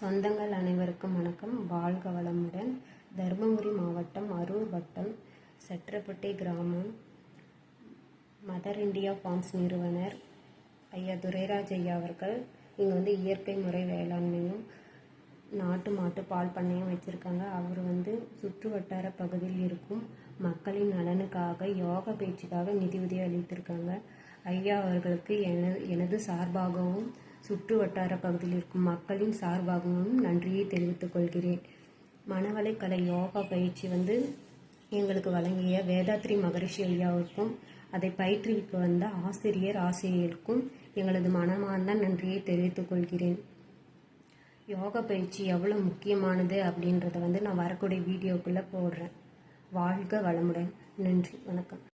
சொந்தங்கள் அனைவருக்கும் வணக்கம். வாழ்க வளமுடன். தருமபுரி மாவட்டம் அரூர் வட்டம் செட்ரப்பட்டி கிராமம். மதர் இந்தியா ஃபார்ம்ஸ் நிறுவனர் ஐயா துரைராஜ் ஐயா அவர்கள் இங்கே வந்து இயற்கை முறை வேளாண்மையும் நாட்டு மாட்டு பால் பண்ணையும் வச்சுருக்காங்க. அவர் வந்து சுற்று வட்டார பகுதியில் இருக்கும் மக்களின் நலனுக்காக யோகா பயிற்சிக்காக உதவி அளித்திருக்காங்க. ஐயா அவர்களுக்கு எனது எனது சார்பாகவும் சுற்று வட்டார பகுதியில் இருக்கும் மக்களின் சார்பாகவும் நன்றியை தெரிவித்துக் கொள்கிறேன். மனவளைக்கலை யோகா பயிற்சி வந்து எங்களுக்கு வழங்கிய வேதாத்ரி மகரிஷி ஐயாவுக்கும் அதை பயிற்றுவிக்க வந்த ஆசிரியர் ஆசிரியருக்கும் எங்களது மனமார்ந்த நன்றியை தெரிவித்துக் கொள்கிறேன். யோகா பயிற்சி எவ்வளோ முக்கியமானது அப்படின்றத வந்து நான் வரக்கூடிய வீடியோக்குள்ளே போடுறேன். வாழ்க வளமுடன். நன்றி. வணக்கம்.